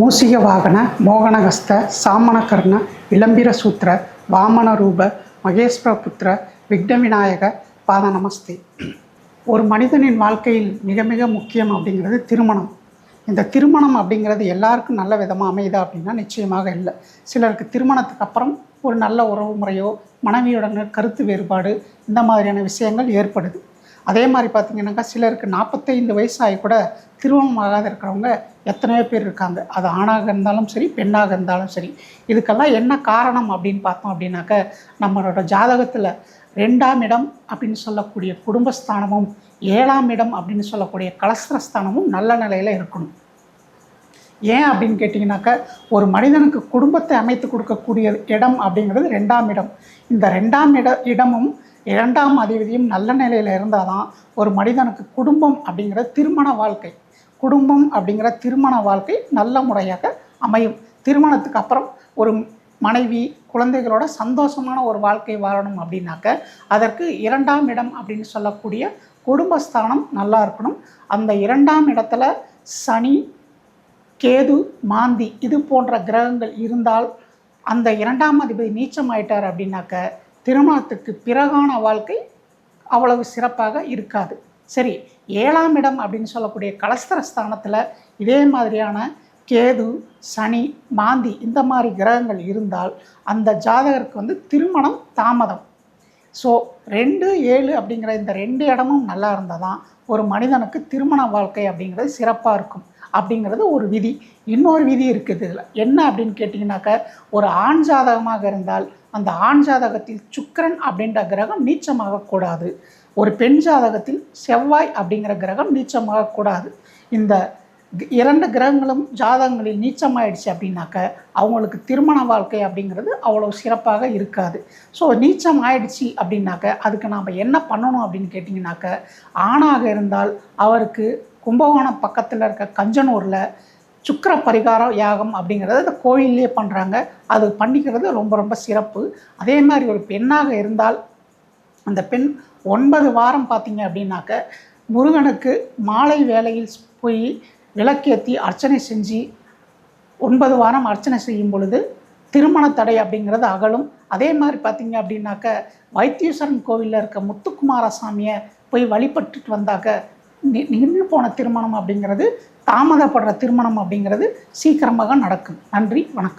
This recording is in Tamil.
மூசிக வாகன மோகனகஸ்த சாமணகர்ண இளம்பிர சூத்திர வாமன ரூப மகேஸ்வர புத்திர விக்ன விநாயக பாத நமஸ்தே. ஒரு மனிதனின் வாழ்க்கையில் மிக மிக முக்கியம் அப்படிங்கிறது திருமணம். இந்த திருமணம் அப்படிங்கிறது எல்லாருக்கும் நல்ல விதமாக அமையுதா அப்படின்னா நிச்சயமாக இல்லை. சிலருக்கு திருமணத்துக்கு அப்புறம் ஒரு நல்ல உறவு முறையோ மனைவியுடன் கருத்து வேறுபாடு இந்த மாதிரியான விஷயங்கள் ஏற்படுது. அதே மாதிரி பார்த்தீங்கன்னாக்கா சிலருக்கு நாற்பத்தைந்து வயசாகி கூட திருமணம் ஆகாத இருக்கிறவங்க எத்தனையோ பேர் இருக்காங்க. அது ஆணாக இருந்தாலும் சரி பெண்ணாக இருந்தாலும் சரி. இதுக்கெல்லாம் என்ன காரணம் அப்படின்னு பார்த்தோம் அப்படின்னாக்க நம்மளோட ஜாதகத்தில் ரெண்டாம் இடம் அப்படின்னு சொல்லக்கூடிய குடும்பஸ்தானமும் ஏழாம் இடம் அப்படின்னு சொல்லக்கூடிய கலஸ்திரஸ்தானமும் நல்ல நிலையில் இருக்கணும். ஏன் அப்படின்னு கேட்டிங்கனாக்கா ஒரு மனிதனுக்கு குடும்பத்தை அமைத்து கொடுக்கக்கூடிய இடம் அப்படிங்கிறது ரெண்டாம் இடம். இந்த ரெண்டாம் இட இடமும் இரண்டாம் அதிபதியும் நல்ல நிலையில் இருந்தால் தான் ஒரு மனிதனுக்கு குடும்பம் அப்படிங்கிற திருமண வாழ்க்கை குடும்பம் அப்படிங்கிற திருமண வாழ்க்கை நல்ல முறையாக அமையும். திருமணத்துக்கு அப்புறம் ஒரு மனைவி குழந்தைகளோட சந்தோஷமான ஒரு வாழ்க்கை வாழணும் அப்படின்னாக்க அதற்கு இரண்டாம் இடம் அப்படின்னு சொல்லக்கூடிய குடும்பஸ்தானம் நல்லா இருக்கணும். அந்த இரண்டாம் இடத்துல சனி கேது மாந்தி இது போன்ற கிரகங்கள் இருந்தால் அந்த இரண்டாம் அதிபதி நீச்சம் ஆயிட்டார் அப்படின்னாக்க திருமணத்துக்கு பிறகான வாழ்க்கை அவ்வளவு சிறப்பாக இருக்காது. சரி ஏழாம் இடம் அப்படின்னு சொல்லக்கூடிய கலஸ்தர ஸ்தானத்தில் இதே மாதிரியான கேது சனி மாந்தி இந்த மாதிரி கிரகங்கள் இருந்தால் அந்த ஜாதகருக்கு வந்து திருமணம் தாமதம். ஸோ ரெண்டு ஏழு அப்படிங்கிற இந்த ரெண்டு இடமும் நல்லா இருந்தால் தான் ஒரு மனிதனுக்கு திருமண வாழ்க்கை அப்படிங்கிறது சிறப்பாக இருக்கும். அப்படிங்கிறது ஒரு விதி. இன்னொரு விதி இருக்குது இதில். என்ன அப்படின்னு கேட்டிங்கனாக்க ஒரு ஆண் ஜாதகமாக இருந்தால் அந்த ஆண் ஜாதகத்தில் சுக்கரன் அப்படின்ற கிரகம் நீச்சமாகக்கூடாது ஒரு பெண் ஜாதகத்தில் செவ்வாய் அப்படிங்கிற கிரகம் நீச்சமாகக்கூடாது இந்த இரண்டு கிரகங்களும் ஜாதகங்களில் நீச்சமாயிடுச்சு அப்படின்னாக்க அவங்களுக்கு திருமண வாழ்க்கை அப்படிங்கிறது அவ்வளோ சிறப்பாக இருக்காது. ஸோ நீச்சம் ஆயிடுச்சு அப்படின்னாக்க அதுக்கு நாம் என்ன பண்ணணும் அப்படின்னு கேட்டிங்கனாக்க ஆணாக இருந்தால் அவருக்கு கும்பகோணம் பக்கத்தில் இருக்க கஞ்சனூரில் சுக்கர பரிகாரம் யாகம் அப்படிங்கிறத அந்த கோயிலே பண்ணுறாங்க அது பண்ணிக்கிறது ரொம்ப ரொம்ப சிறப்பு. அதே மாதிரி ஒரு பெண்ணாக இருந்தால் அந்த பெண் ஒன்பது வாரம் பார்த்தீங்க அப்படின்னாக்க முருகனுக்கு மாலை வேளையில் போய் விளக்கேற்றி அர்ச்சனை செஞ்சு ஒன்பது வாரம் அர்ச்சனை செய்யும் பொழுது திருமண தடை அப்படிங்கிறது அகலும். அதே மாதிரி பார்த்தீங்க அப்படின்னாக்க வைத்தீஸ்வரன் கோவிலில் இருக்க முத்துக்குமாரசாமியை போய் வழிபட்டுட்டு வந்தாக்க நின்று போன திருமணம் அப்படிங்கிறது தாமதப்படுற திருமணம் அப்படிங்கிறது சீக்கிரமாக நடக்கும். நன்றி வணக்கம்.